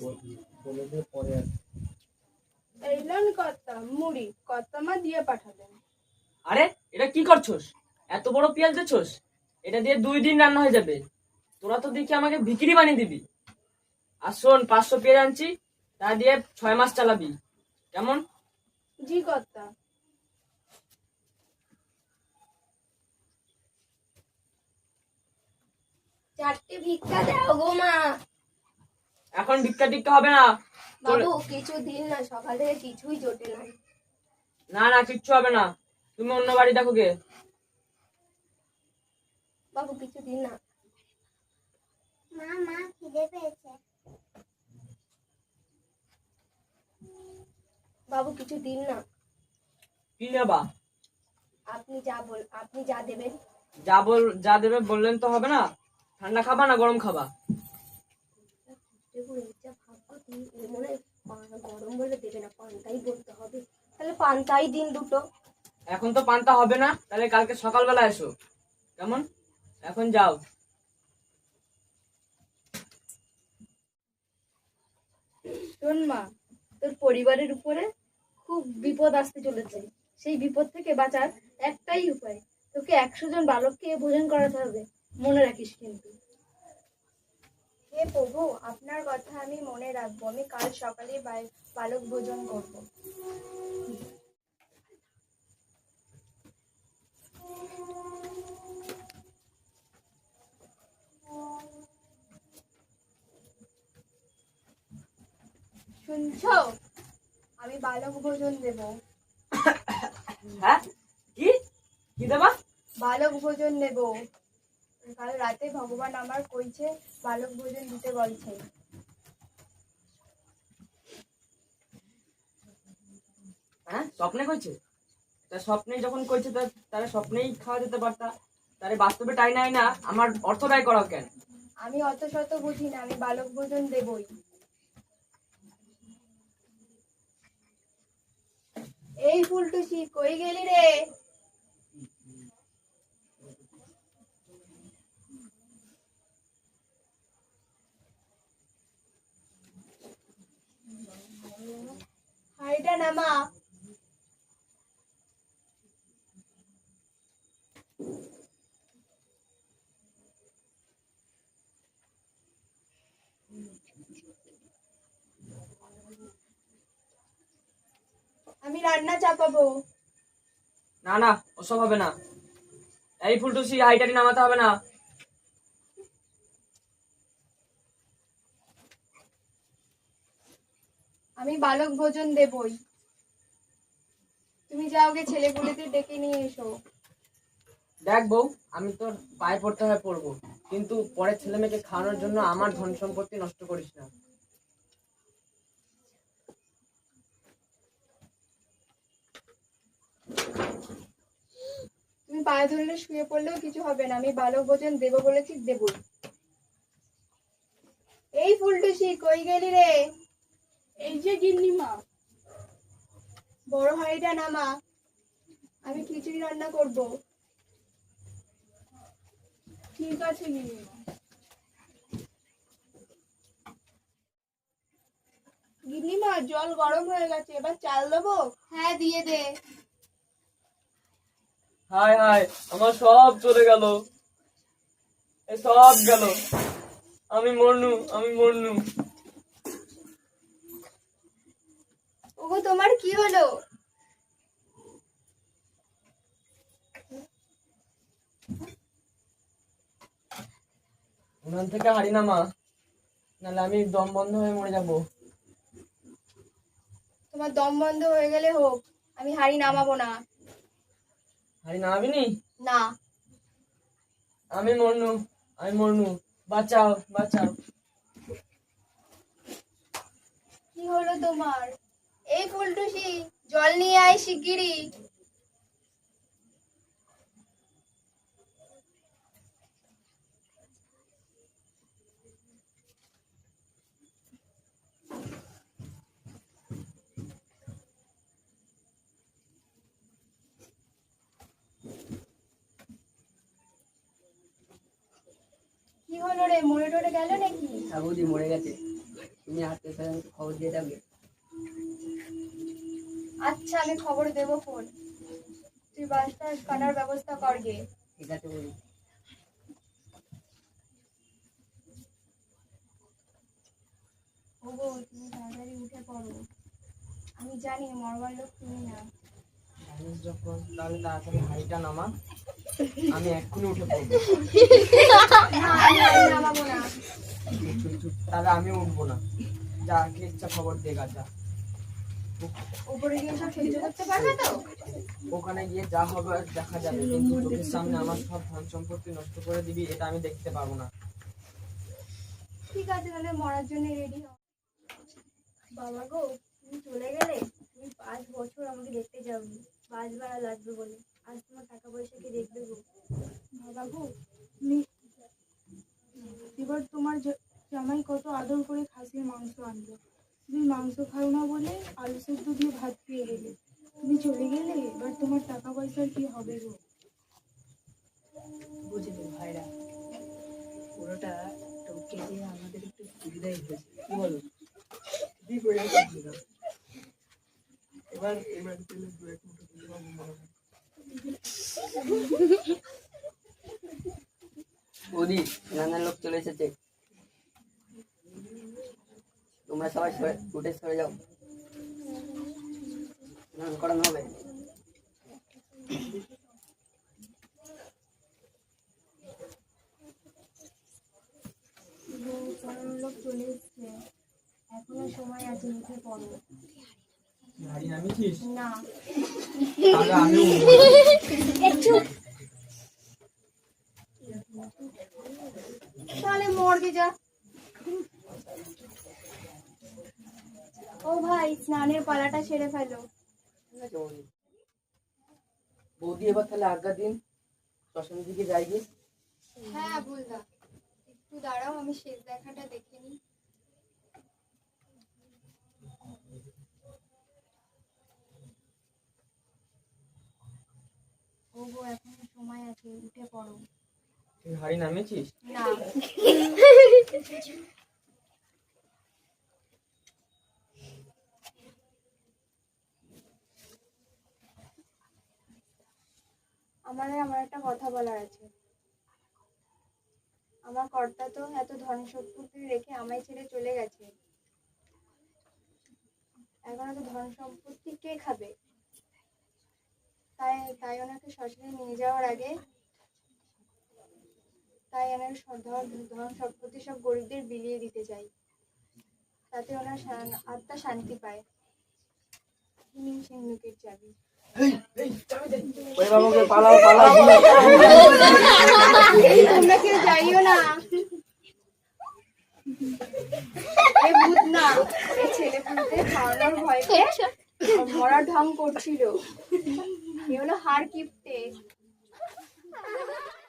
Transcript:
বলে পরে আসবে এইলেন কর্তা মুড়ি। কর্তা মা দিয়ে পাঠালেন। আরে এটা কি করছোস? এত বড় পেঁয়াজ দিচ্ছোস? এটা দিয়ে দুই দিন রান্না হয়ে যাবে। তোরা তো দেখি আমাকে বিক্রি বানিয়ে দিবি। আর শোন পাঁচশো পেঁয়াজ আনছি তা দিয়ে ছয় মাস চালাবি। কেমন? জি কর্তা। চারটে ভিক্ষা দাও গো মা। এখন ভিক্ষা টিক্ষা হবে না। বাবু কিছু দিন না সকাল থেকে কিছুই জোটে নাই। না না কিচ্ছু হবে না। তুমি অন্য বাড়ি দেখো গে। বাবু কিছু দিন না। মা মা খিদে পেয়েছে। বাবু কিছু দিন না। কি নেবা? আপনি যা বল আপনি যা দেবেন। যা বল যা দেবে বললেন তো হবে না। ঠান্ডা খাবা না গরম খাবা? দেখুন যা ভাগ্য তুমি এ মনে হয় গরম বলে দেবে না পান্তাই বলতে হবে। তাহলে পান্তাই দিন দুটো। এখন তো পান্তা হবে না তাহলে কালকে সকালবেলা এসো। কেমন? এখন যাও। শোন মা তোর পরিবারের উপরে খুব বিপদ আসতে চলেছে। সেই বিপদ থেকে বাঁচার একটাই উপায় তোকে একশো জন বালককে ভোজন করাতে হবে। মনে রাখিস কিন্তু। হে প্রভু আপনার কথা আমি মনে রাখব। আমি কাল সকালে বাল- বালক ভোজন করব। শুনছো? আমি বালক ভোজন দেব। হ্যাঁ? কি? কি দেবা? বালক ভোজন নেব কাল রাতে ভগবান আমার কইছে বালক ভোজন দিতে বলছে। হ্যাঁ? স্বপ্নে কইছে? তা স্বপ্নে যখন কইছে তা তাহলে স্বপ্নেই খাওয়া যেতে পারতা। তাহলে বাস্তবে টাই নাই না আমার অর্থ ব্যয় করাও কেন? আমি অত শত বুঝি না আমি বালক ভোজন দেবই। এই ফুলটুসি কই গেলি রে? হাইটা নামা। আমি রান্না চাপাবো। না না, ওসব হবে না। এই ফুলটুসি হাইটারি নামাতে হবে না। আমি বালক ভোজন দেবই। তুমি যাও গে ছেলেগুলিদের ডেকে নিয়ে এসো। দেখ বউ আমি তোর পায়ে পড়তে হয় পড়ব। কিন্তু পরের ছেলে মেয়েকে খাওয়ানোর জন্য আমার ধন সম্পত্তি নষ্ট করিস না। তুমি পায়ে ধরলে শুয়ে পড়লেও কিছু হবে না আমি বালক ভোজন দেবো বলেছি দেব এই ফুলটুসি কই গেলি রে? এই যে গিন্নিমা বড় হাঁড়িটা নামা আমি খিচুড়ি রান্না করব। ঠিক আছে গিন্নিমা। গিন্নিমা জল গরম হয়ে গেছে এবার চাল দেবো? হ্যাঁ দিয়ে দে। হায় হায় আমার সব চলে গেল। এ সব গেল। আমি মরনু আমি মরনু। ওগো তোমার কি হলো? উনান থেকে হারি না মা। নাহলে আমি দম বন্ধ হয়ে মরে যাব। তোমার দম বন্ধ হয়ে গেলে হোক আমি হাড়ি নামাবো না। হারি নামাবিনি? না। আমি মরনু আমি মরনু। বাঁচাও বাঁচাও। কি হলো তোমার? এই ফুলটুসি, জল নিয়ে আয় শিগগিরই। কি হলো রে, মরে টরে গেল নাকি? ঠাকুরজি মরে গেছে। তুমি স্বজনকে খবর দিয়ে যাবে আচ্ছা আমি খবর দেবো ফোন তুই বাসটা কাটার ব্যবস্থা কর গে। ঠিক আছে বলি। ওগো তুমি তাড়াতাড়ি উঠে পড়ো। আমি জানি মরবার লোক তুমি না। জানিস যখন তাহলে তাড়াতাড়ি হাড়িটা নামা। আমি এক্ষুনি উঠে পড়ব। আমি নামাবো না। তাহলে আমি উঠবো না। যা ইচ্ছা খবর দে গাছা। উপরে গিয়ে সব সহ্য করতে পারবে তো? ওখানে গিয়ে যা হবে দেখা যাবে কিন্তু চোখের সামনে আমার সব ধন সম্পত্তি নষ্ট করে দিবি এটা আমি দেখতে পারব না। ঠিক আছে তাহলে মরার জন্য রেডি হও। বাবা গো তুমি চলে গেলে? তুমি পাঁচ বছর আমাকে দেখতে যাওনি। বাস ভাড়া লাগবে বলে। আজ তোমার টাকা পয়সা কি দেখবে গো? বাবা গো তুমি এবার তোমার জামাই কত আদর করে খাসির মাংস আনলো। তুমি মাংস খাও না বলে আলু সেদ্ধ দিয়ে ভাত খেয়ে গেলে তুমি চলে গেলে এবার তোমার টাকা পয়সার কি হবে গো? বুঝলি ভাইরা? পুরোটা টপকে দিয়ে আমাদের একটু সুবিধাই হয়েছে। কি বলো? এবার এবার পেলে দু এক মুঠো। বৌদি নানার লোক চলে এসেছে। তোমরা সবাই সরে উঠে সরে যাও। স্নান করানো হবে। এখনও সময় আছে উঠে পড়ো না তাহলে আমি তাহলে মর্গে যা। ও ভাই স্নানের পালাটা ছেড়ে ফেলো। বৌদি এবার তাহলে আজ্ঞা দিন। শ্মশানের দিকে যাই গিয়ে। হ্যাঁ ভুলদা একটু দাঁড়াও আমি শেষ দেখাটা দেখে নিই। ওগো এখনও সময় আছে উঠে পড়ো। তুই হাড়ি নামিয়েছিস? না। আমার আমার একটা কথা বলার আছে। আমার কর্তা তো এত ধন সম্পত্তি রেখে আমায় ছেড়ে চলে গেছে। এখন এত ধন সম্পত্তি কে খাবে? তাই তাই ওনাকে শ্মশানে নিয়ে যাওয়ার আগে তাই আমি ধন সম্পত্তি সব গরিবদের বিলিয়ে দিতে চাই। তাতে ওনার আত্মা শান্তি পায়। নিন সিন্ধুকের চাবি। ওই বাবুকে পালাও পালাও তোমরা কেউ যাইও না ভূত ছেলে খাওয়ানোর মরার ঢং করছিল হার কিপটে